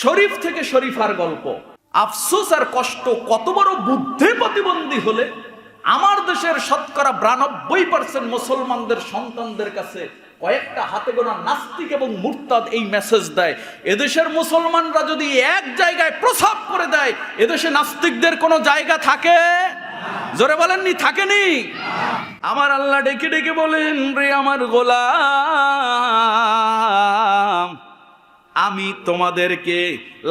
শরীফ থেকে শরীফার গল্প। আফসোস আর কষ্ট কত বড় বুদ্ধি প্রতিবন্ধী হলে আমার দেশের শতকরা বিরানব্বই পার্সেন্ট মুসলমানদের সন্তানদের কাছে কয়েকটা হাতে গোনা নাস্তিক এবং মুরতাদ এই মেসেজ দেয়। এদেশের মুসলমানরা যদি এক জায়গায় প্রসাব করে দেয়, এদেশে নাস্তিকদের কোনো জায়গা থাকে? জোরে বলেননি, থাকেনি? আমার আল্লাহ ডেকে ডেকে বলেন রে আমার গোলাম আমি তোমাদেরকে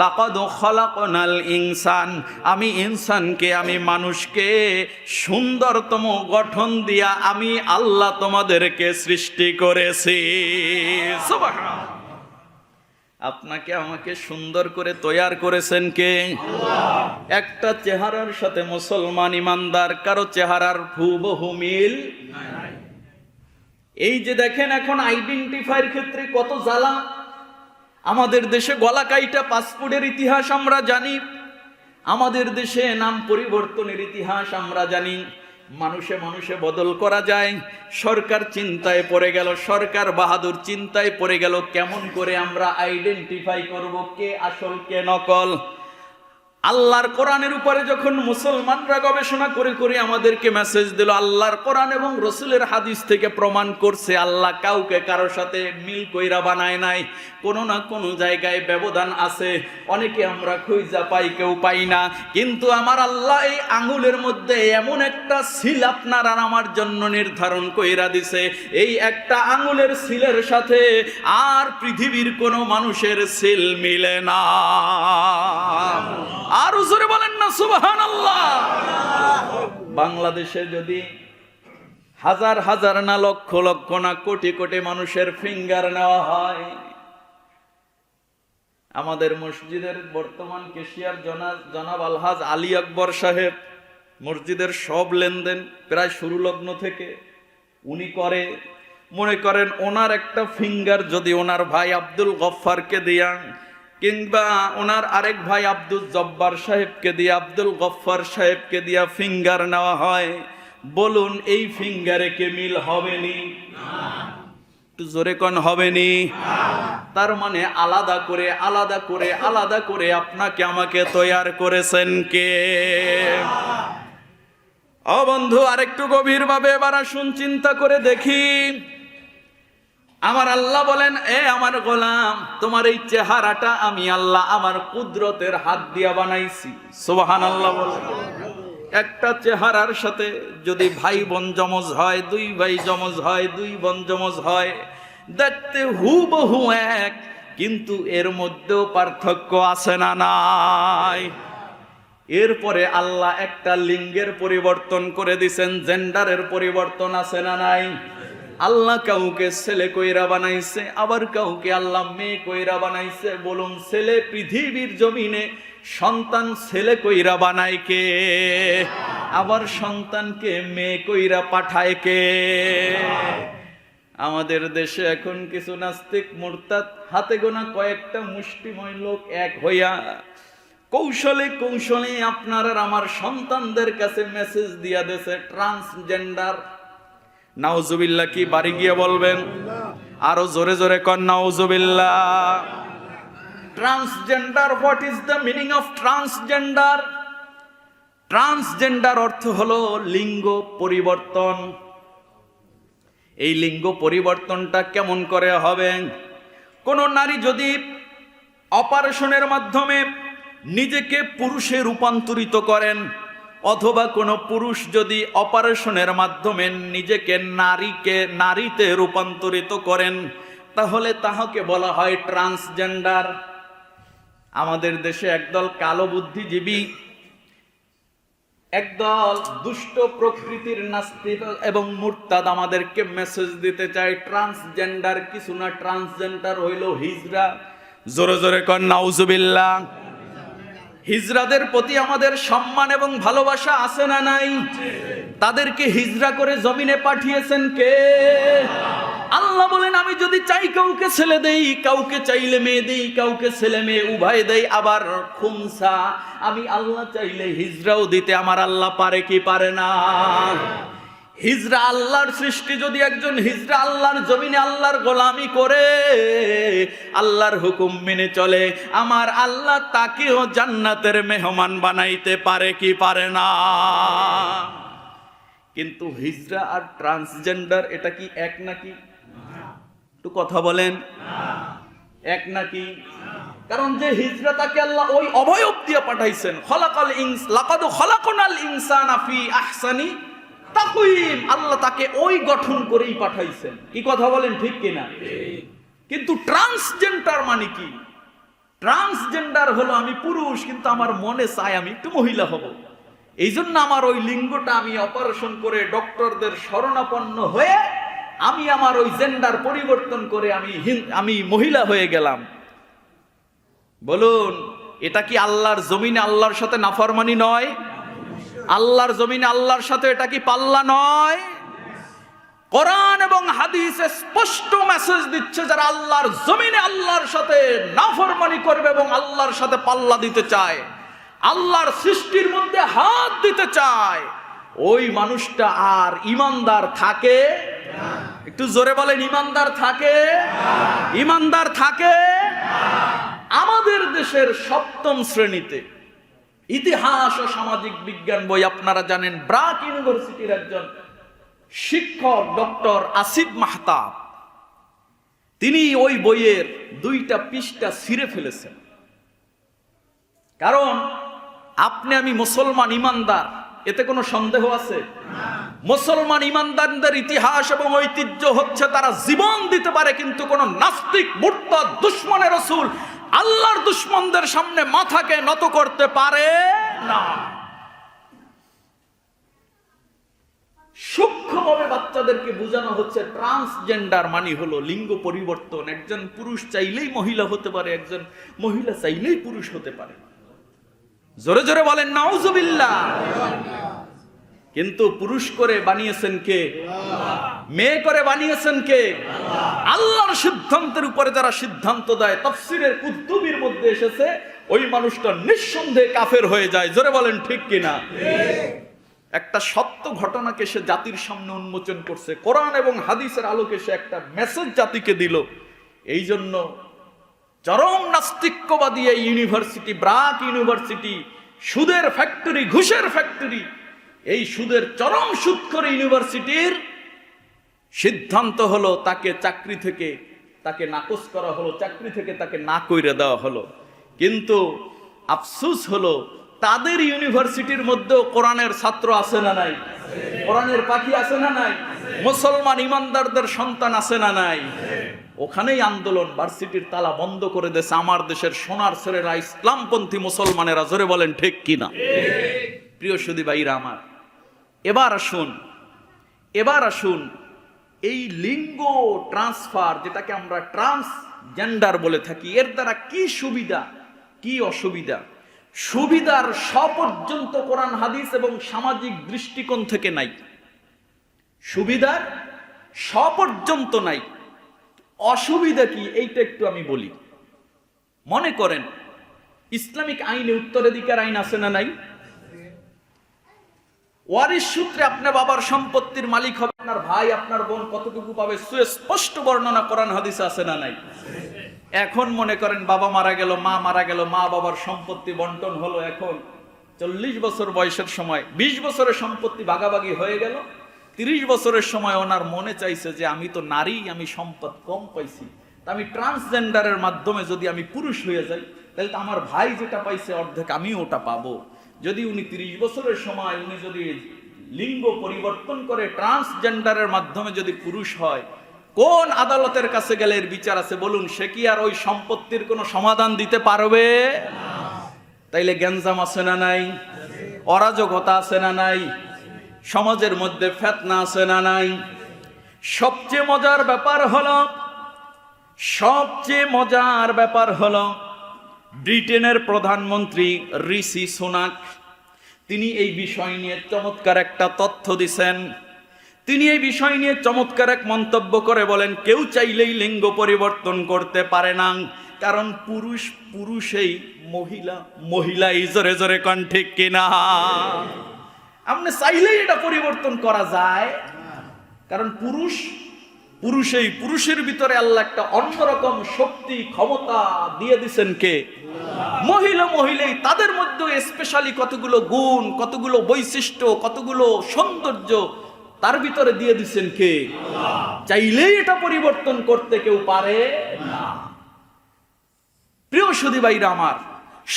লাকাদ খলাকনাল ইনসান আমি ইনসানকে আমি মানুষকে সুন্দরতম গঠন দিয়া আমি আল্লাহ তোমাদেরকে সৃষ্টি করেছি। আপনাকে আমাকে সুন্দর করে তৈয়ার করেছেন কে? একটা চেহারার সাথে মুসলমান ইমানদার কারও চেহারার হুবহু মিল এই যে দেখেন এখন আইডেন্টিফাইয়ের ক্ষেত্রে কত জ্বালা। আমাদের দেশে গলাকাইটা পাসপোর্টের ইতিহাস আমরা জানি। আমাদের দেশে নাম পরিবর্তনের ইতিহাস আমরা জানি। মানুষে মানুষে বদল করা যায়। সরকার চিন্তায় পড়ে গেল, সরকার বাহাদুর চিন্তায় পড়ে গেল। কেমন করে আমরা আইডেন্টিফাই করব কে আসল কে নকল? আল্লাহর কোরআনের উপরে যখন মুসলমানরা গবেষণা করে করে আমাদেরকে মেসেজ দিল, আল্লাহর কোরআন এবং রসুলের হাদিস থেকে প্রমাণ করছে, আল্লাহ কাউকে কারোর সাথে মিল কইরা বানায় নাই। কোনো না কোনো জায়গায় ব্যবধান আছে। অনেকে আমরা খুঁজা পাই, কেউ পাই না। কিন্তু আমার আল্লাহ এই আঙুলের মধ্যে এমন একটা সিল আপনার আর আমার জন্য নির্ধারণ কইরা দিছে। এই একটা আঙুলের সিলের সাথে আর পৃথিবীর কোনো মানুষের সিল মিলে না। আর জোরে বলেন না বাংলাদেশে যদি হাজার হাজার না লক্ষ লক্ষ না কোটি কোটি মানুষের ফিঙ্গার নেওয়া হয়, আমাদের মসজিদের বর্তমান কেশিয়ার জনা- জনাব আলহাজ আলী আকবর সাহেব মসজিদের সব লেনদেন প্রায় শুরু লগ্ন থেকে উনি করে। মনে করেন ওনার একটা ফিঙ্গার যদি ওনার ভাই আব্দুল গফ্ফারকে দিয়া কিংবা ওনার আরেক ভাই আব্দুল জব্বার সাহেবকে দিয়ে, আব্দুল গফ্ফার সাহেবকে দিয়া ফিঙ্গার নেওয়া হয়। বলুন, এই ফিঙ্গারে কে মিল হবেনি একটু জোরে কন হবেনি তার মানে আলাদা করে আলাদা করে আলাদা করে আপনাকে আমাকে তৈয়ার করেছেন কে? ও বন্ধু, আরেকটু গভীর ভাবে এবার আসুন, চিন্তা করে দেখি। আমার আল্লাহ বলেন, এ আমার গোলাম, তোমার এই চেহারাটা আমি আল্লাহ আমার কুদরতের হাত দিয়া বানাইছি। সুবাহান আল্লাহ বলেন। একটা চেহারার সাথে যদি ভাই বোন জমজ হয়, দুই ভাই জমজ হয়, দুই বোন জমজ হয়, দেখতে হুবহু এক, কিন্তু এর মধ্যেও পার্থক্য আছে না নাই। এরপরে আল্লাহ একটা লিঙ্গের পরিবর্তন করে দিছেন, জেন্ডারের পরিবর্তন আছে না নাই? আল্লাহ কাউকে ছেলে কইরা বানাইছে, আবার কাউকে আল্লাহ মেয়ে কইরা বানাইছে। বলুন, ছেলে পৃথিবীর জমিনে সন্তান ছেলে কইরা বানায় কে? আবার সন্তানকে মেয়ে কইরা পাঠায় কে? আমাদের দেশে এখন কিছু নাস্তিক মোরতাদ, হাতে গোনা কয়েকটা মুষ্টিময় লোক এক হইয়া কৌশলে কৌশলে আপনার আমার সন্তানদের কাছে মেসেজ দিয়া দেশে ট্রান্সজেন্ডার নাউজুবিল্লাহ কি বাড়ি গিয়ে বলবেন? আরও জোরে জোরে কন নাউজুবিল্লাহ। Transgender what is the meaning of transgender transgender অর্থ হলো লিঙ্গ পরিবর্তন। এই লিঙ্গ পরিবর্তনটা কেমন করে হবে? কোন নারী যদি অপারেশনের মাধ্যমে নিজেকে পুরুষে রূপান্তরিত করেন অথবা কোনো পুরুষ যদি অপারেশনের মাধ্যমে নিজেকে নারীকে, নারীতে রূপান্তরিত করেন, তাহলে তাহাকে বলা হয় ট্রান্সজেন্ডার। আমাদের দেশে একদল কালো বুদ্ধিজীবী, একদল দুষ্ট প্রকৃতির নাস্তিক এবং মুরতাদ আমাদেরকে মেসেজ দিতে চায়, ট্রান্সজেন্ডার কিছু না, ট্রান্সজেন্ডার হইল হিজরা। জোরে জোরে কর, নাউজুবিল্লাহ। হিজরাদের প্রতি আমাদের সম্মান এবং ভালোবাসা আছে না নাই? তাদেরকে হিজরা করে জমিনে পাঠিয়েছেন কে? আল্লাহ বলেন, আমি যদি চাই কাউকে ছেলে দেই, কাউকে চাইলে মেয়ে দেই, কাউকে ছেলে মেয়ে উভয় দেই, আবার খুমসা, আমি আল্লাহ চাইলে হিজরাও দিতে আমার আল্লাহ পারে কি পারে না? হিজরা আল্লাহর সৃষ্টি যদি একজন হিজরা আল্লাহর জমিনে আল্লাহর গোলামি করে, আল্লাহর হুকুম মেনে চলে, আমার আল্লাহ তাকেও জান্নাতের মেহমান বানাইতে পারে কি পারে না? কিন্তু হিজরা আর ট্রান্সজেন্ডার, এটা কি এক নাকি? একটু কথা বলেন। এক নাকি? কারণ যে হিজরা তাকে আল্লাহ ওই অবয়ব দিয়ে পাঠাইছেন, খলাকাল ইনস, লাকাদ খলাকনাল ইনসানা ফি আহসানি আল্লাহ তাকে ওই গঠন করেই পাঠাইছেন। কি কথা বলেন ঠিক কিনা? কিন্তু ট্রান্সজেন্ডার মানে কি? ট্রান্সজেন্ডার হলো আমি পুরুষ, কিন্তু আমার মনে চাই আমি একটু মহিলা হব। এই জন্য আমার ওই লিঙ্গটা আমি অপারেশন করে ডক্টরদের শরণাপন্ন হয়ে আমি আমার ওই জেন্ডার পরিবর্তন করে আমি আমি মহিলা হয়ে গেলাম। বলুন, এটা কি আল্লাহর জমিনে আল্লাহর সাথে নাফরমানি নয়? আল্লাহর জমিনে আল্লাহর সাথে এটা কি পাল্লা নয়? কোরআন এবং হাদিসে স্পষ্ট মেসেজ দিচ্ছে যারা আল্লাহর জমিনে আল্লাহর সাথে নাফরমানি করবে এবং আল্লাহর সাথে পাল্লা দিতে চায়। আল্লাহর সৃষ্টির মধ্যে হাত দিতে চায়। ওই মানুষটা আর ইমানদার থাকে? একটু জোরে বলেন, ইমানদার থাকে? ইমানদার থাকে? আমাদের দেশের সপ্তম শ্রেণীতে ইতিহাস ও সামাজিক বিজ্ঞান বই আপনারা জানেন, ব্রাক ইউনিভার্সিটির একজন শিক্ষক ডক্টর আসিফ মাহতাব। তিনি ওই বইয়ের দুইটা পৃষ্ঠা ছিঁড়ে ফেলেছেন। কারণ আপনি আমি মুসলমান ইমানদার, এতে কোনো সন্দেহ আছে? মুসলমান ইমানদারদের ইতিহাস এবং ঐতিহ্য হচ্ছে তারা জীবন দিতে পারে, কিন্তু কোন নাস্তিক মুরতাদ দুশ্মনের রসুল আল্লাহর দুশ্মনদের সামনে মাথাকে নত করতে পারে না। সূক্ষ্মভাবে বাচ্চাদেরকে বোঝানো হচ্ছে, ট্রান্সজেন্ডার মানে হলো লিঙ্গ পরিবর্তন। একজন পুরুষ চাইলেই মহিলা হতে পারে, একজন মহিলা চাইলেই পুরুষ হতে পারে। জোরে জোরে বলেন, নাউজুবিল্লাহ। কিন্তু পুরুষ করে বানিয়েছেন কে? মেয়ে করে বানিয়েছেন কে? আল্লাহর সিদ্ধান্তের উপরে যারা সিদ্ধান্ত দেয়, তফসিরের কুদ্দুবির মধ্যে এসেছে, ওই মানুষটা নিঃসন্দেহে কাফের হয়ে যায়। জোরে বলেন, ঠিক কিনা? একটা সত্য ঘটনাকে সে জাতির সামনে উন্মোচন করছে। কোরআন এবং হাদিসের আলোকে সে একটা মেসেজ জাতিকে দিল। এই জন্য চরম নাস্তিক্যবাদী এই ইউনিভার্সিটি, ব্রাক ইউনিভার্সিটি, সুদের ফ্যাক্টরি ঘুষের ফ্যাক্টরি এই সুদের চরম সুৎখর ইউনিভার্সিটির সিদ্ধান্ত হলো তাকে চাকরি থেকে, তাকে নাকচ করা হলো, চাকরি থেকে তাকে না কইরে দেওয়া হলো। কিন্তু আফসুস হলো, তাদের ইউনিভার্সিটির মধ্যেও কোরআনের ছাত্র আছে না নাই? কোরআনের পাখি আছে না নাই? মুসলমান ইমানদারদের সন্তান আছে না নাই? ওখানেই আন্দোলন, ভার্সিটির তালা বন্ধ করে দেছে আমার দেশের সোনার ছেলেরা, ইসলামপন্থী মুসলমানেরা, জোরে বলেন ঠিক কিনা প্রিয় সুদী ভাইরা আমার, এবার আসুন এবার আসুন এই লিঙ্গ ট্রান্সফার যেটাকে আমরা ট্রান্সজেন্ডার বলে থাকি, এর দ্বারা কি সুবিধা, কি অসুবিধা? সুবিধার সপর্যন্ত কোরআন, হাদিস এবং সামাজিক দৃষ্টিকোণ থেকে নাই। সুবিধার সপর্যন্ত নাই। অসুবিধা কি? এইটা একটু আমি বলি। মনে করেন, ইসলামিক আইনে উত্তরাধিকার আইন আছে না নাই? ওয়ারিশ সূত্রে আপনার বাবার সম্পত্তির মালিক হবে, আপনার ভাই, আপনার বোন কতটুকু পাবে সুস্পষ্ট বর্ণনা করান হাদিস আছে না নাই? এখন মনে করেন বাবা মারা গেল, মা মারা গেল, মা বাবার সম্পত্তি বন্টন হলো এখন চল্লিশ বছর বয়সের সময় ২০ বছরের সম্পত্তি ভাগাভাগি হয়ে গেল, তিরিশ বছরের সময় ওনার মনে চাইছে যে আমি তো নারী, আমি সম্পদ কম পাইছি। আমি ট্রান্সজেন্ডারের মাধ্যমে যদি আমি পুরুষ হয়ে যাই, তাহলে তো আমার ভাই যেটা পাইছে অর্ধেক আমি ওটা পাবো। যদি উনি তিরিশ বছরের সময় উনি যদি লিঙ্গ পরিবর্তন করে ট্রান্সজেন্ডারের মাধ্যমে যদি পুরুষ হয়, কোন আদালতের কাছে গেলে এর বিচার আছে? বলুন, সে কি আর ওই সম্পত্তির কোনো সমাধান দিতে পারবে? তাইলে গ্যাঞ্জাম আছে না নাই? অরাজকতা আছে না নাই? সমাজের মধ্যে ফেতনা আছে না নাই? সবচেয়ে মজার ব্যাপার হলো, সবচেয়ে মজার ব্যাপার হলো ব্রিটেনের প্রধানমন্ত্রী ঋষি সোনাক, তিনি এই বিষয় নিয়ে চমৎকার একটা তথ্য দিছেন। তিনি এই বিষয় নিয়ে চমৎকার এক মন্তব্য করে বলেন, কেউ চাইলেই লিঙ্গ পরিবর্তন করতে পারে না, কারণ পুরুষ পুরুষেই মহিলা মহিলাই জোরে জোরে কন, ঠিক কিনা আপনি চাইলেই এটা পরিবর্তন করা যায়, কারণ পুরুষ পুরুষেই পুরুষের ভিতরে আল্লাহ একটা অন্যরকম শক্তি, ক্ষমতা দিয়ে দিছেন কে? মহিলা মহিলাই, তাদের মধ্যে স্পেশালি কতগুলো গুণ, কতগুলো বৈশিষ্ট্য, কতগুলো সৌন্দর্য, তার ভিতরে দিয়ে দিছেন কে? চাইলেই এটা পরিবর্তন করতে কেউ পারে না। প্রিয় সুদী ভাইরা আমার,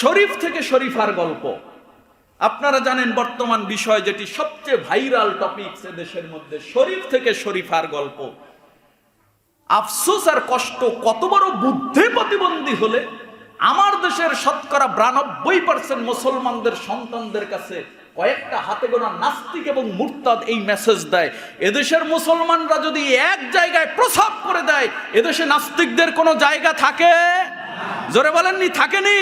শরীফ থেকে শরীফার গল্প। আপনারা জানেন বর্তমান বিষয় যেটি সবচেয়ে ভাইরাল টপিক দেশের মধ্যে, শরীফ থেকে শরীফার গল্প। আফসোস আর কষ্ট, কত বড় বুদ্ধি প্রতিবন্ধী হলে আমার দেশের শতকরা বিরানব্বই পার্সেন্ট মুসলমানদের সন্তানদের কাছে কয়েকটা হাতে গোনা নাস্তিক এবং মুরতাদ এই মেসেজ দেয়। এদেশের মুসলমানরা যদি এক জায়গায় প্রসাব করে দেয়, এদেশে নাস্তিকদের কোনো জায়গা থাকে? জোরে বলেননি, থাকেনি?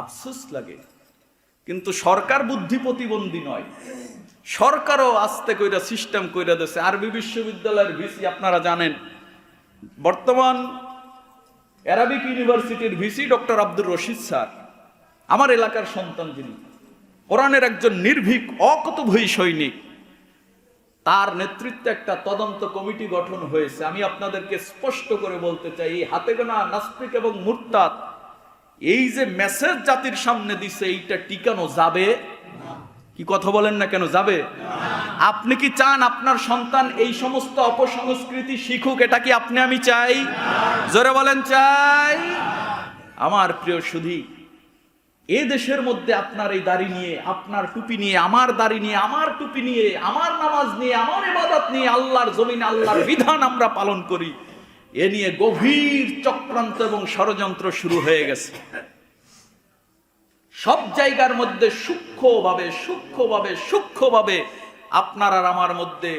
আফসোস লাগে। কিন্তু সরকার বুদ্ধি প্রতিবন্ধী নয়। সরকারও আস্তে কইরা সিস্টেম কইরা দিয়েছে আরবি বিশ্ববিদ্যালয়ের ভিসি আপনারা জানেন বর্তমান অ্যারাবিক ইউনিভার্সিটির VC doctor Abdur Rashid sir, আমার এলাকার সন্তান যিনি, কোরআনের একজন নির্ভীক, অকতভয়ী সৈনিক, তার নেতৃত্বে একটা তদন্ত কমিটি গঠন হয়েছে। আমি আপনাদেরকে স্পষ্ট করে বলতে চাই, এই হাতে গোনা, নাস্তিক এবং মুরতাদ, এই যে মেসেজ জাতির সামনে দিছে, এইটা টিকানো যাবে? কি কথা বলেন না কেন, যাবে? আপনি কি চান আপনার সন্তান এই সমস্ত অপসংস্কৃতি শিখুক, এটা কি আপনি আমি চাই? জোরে বলেন, চাই। আমার প্রিয় সুধী, এ দেশের মধ্যে আপনার এই দাড়ি নিয়ে, আপনার টুপি নিয়ে, আমার দাড়ি নিয়ে, আমার টুপি নিয়ে, আমার নামাজ নিয়ে, আমার ইবাদত নিয়ে, আল্লাহর জমিনে, আল্লাহর বিধান আমরা পালন করি, এ নিয়ে গভীর চক্রান্ত এবং ষড়যন্ত্র শুরু হয়ে গেছে। সব জায়গার মধ্যে সূক্ষ্মভাবে সূক্ষ্মভাবে সূক্ষ্মভাবে আপনার আর আমার মধ্যে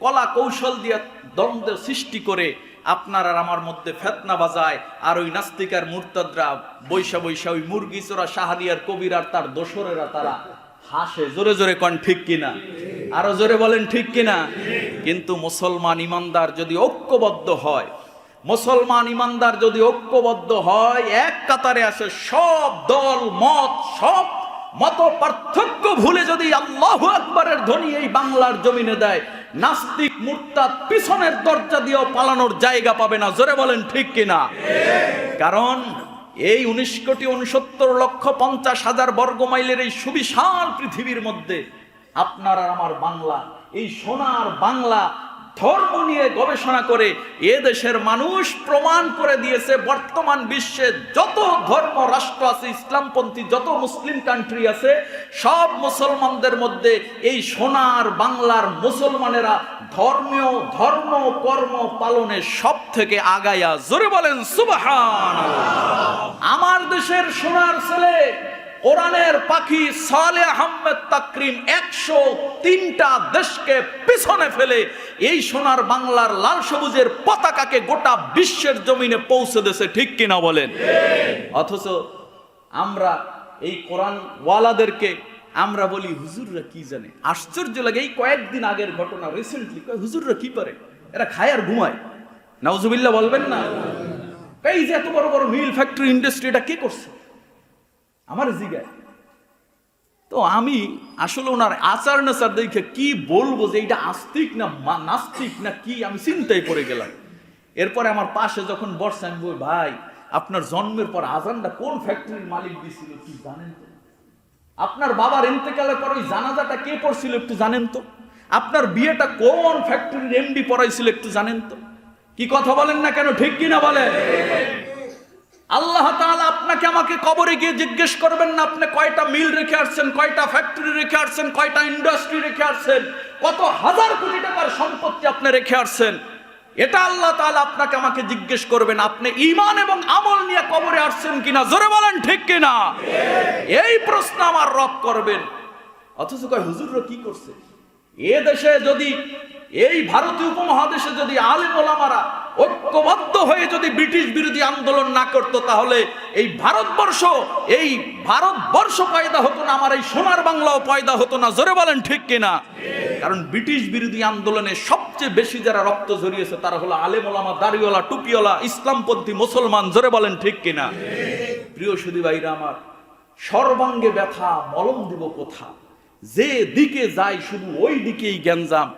কলা কৌশল দিয়ে দ্বন্দ্ব সৃষ্টি করে আপনার আর আমার মধ্যে ফেতনা বাজায়। আর ওই নাস্তিকার মুরতাদরা বৈশা বৈশা, ওই মুরগি চোরা সাহারিয়ার কবির আর তার দোসরেরা তারা হাসে। জোরে জোরে কন, ঠিক কিনা? আরও জোরে বলেন, ঠিক কিনা? কিন্তু মুসলমান ইমানদার যদি ঐক্যবদ্ধ হয় মুসলমান ইমানদার যদি ঐক্যবদ্ধ হয়, এক কাতারে আসে সব দল, মত, সব মত পার্থক্য ভুলে যদি আল্লাহ আকবরের ধ্বনি এই বাংলার জমিনে দেয়, নাস্তিক, মুরতাদ পিছনের দরজা দিয়েও পালানোর জায়গা পাবে না। জোরে বলেন, ঠিক কিনা? কারণ এই উনিশ কোটি উনসত্তর লক্ষ পঞ্চাশ হাজার বর্গ মাইলের এই সুবিশাল পৃথিবীর মধ্যে আপনার আর আমার বাংলা, এই সোনার বাংলা ধর্ম নিয়ে গবেষণা করে এ দেশের মানুষ প্রমাণ করে দিয়েছে, বর্তমান বিশ্বে যত ধর্ম রাষ্ট্র আছে, ইসলামপন্থী যত মুসলিম কান্ট্রি আছে, সব মুসলমানদের মধ্যে এই সোনার, বাংলার মুসলমানেরা ধর্মীয়, ধর্ম, কর্ম পালনে সব থেকে আগায়া। জোরে বলেন সুবহান আমার দেশের সোনার ছেলে কোরআনের পাখি সালে আহমেদ তাকরিম একশো তিনটা দেশকে পিছনে ফেলে এই সোনার বাংলার লাল সবুজের পতাকাকে গোটা বিশ্বের জমিনে পৌঁছে দিয়েছে, ঠিক কিনা বলেন? অথচ আমরা এই কোরআন ওয়ালাদেরকে আমরা বলি, হুজুররা কি জানে? আশ্চর্য লাগে, এই কয়েকদিন আগের ঘটনা রিসেন্টলি হুজুররা কি পারে এরা খায় আর ঘুমায়। নাউজুবিল্লাহ বলবেন না? এই যে এত বড় বড় মিল ফ্যাক্টরি ইন্ডাস্ট্রি এটা কে করছে? আমার জিগায়। তো আমি আসলে ওনার আচার নাচার দেখে কি বলব যে এটা আস্তিক না নাস্তিক না কি, আমি চিন্তায় পড়ে গেলাম। এরপরে আমার পাশে যখন বসছে, আমি বলি, ভাই, আপনার জন্মের পর আজানটা কোন ফ্যাক্টরির মালিক দিছিল কি জানেন তো? আপনার বাবার ইন্তেকালের পর ওই জানাজাটা কে পড়ছিল একটু জানেন তো? আপনার বিয়েটা কোন ফ্যাক্টরির এমডি পড়াইছিল একটু জানেন তো? কি কথা বলেন না কেন, ঠিক কিনা বলেন? আল্লাহ তাআলা আপনাকে আমাকে কবরে গিয়ে জিজ্ঞেস করবেন না, আপনি কয়টা মিল রেখে আসছেন, কয়টা ফ্যাক্টরি রেখে আসছেন, কয়টা ইন্ডাস্ট্রি রেখে আসছেন, কত হাজার কোটি টাকার সম্পত্তি আপনি রেখে আসছেন। এটা আল্লাহ তাআলা আপনাকে আমাকে জিজ্ঞেস করবেন, আপনি ঈমান এবং আমল নিয়ে কবরে আসছেন কিনা, জোরে বলেন ঠিক কিনা? এই প্রশ্ন আমার রব করবেন। অথচ কয়, হুজুররা কি করছে? এ দেশে যদি, এই ভারতীয় উপমহাদেশে যদি আলেম ওলামারা ঐক্যবদ্ধ হয়ে যদি ব্রিটিশ বিরোধী আন্দোলন না করত, তাহলে এই ভারতবর্ষ এই ভারতবর্ষ পয়দা হতো না, আমার এই সোনার বাংলাও পয়দা হতো না, জোরে বলেন ঠিক কিনা? কারণ ব্রিটিশ বিরোধী আন্দোলনে সবচেয়ে বেশি যারা রক্ত ঝরিয়েছে, তারা হলো আলেম ওলামা, দাড়িওয়ালা, টুপিওয়ালা, ইসলামপন্থী মুসলমান, জোরে বলেন ঠিক কিনা? প্রিয় সুদী ভাইরা আমার, সর্বাঙ্গে ব্যথা মলম দিব কোথা? যে দিকে যায় শুধু ওই দিকেই গ্যাঞ্জাম।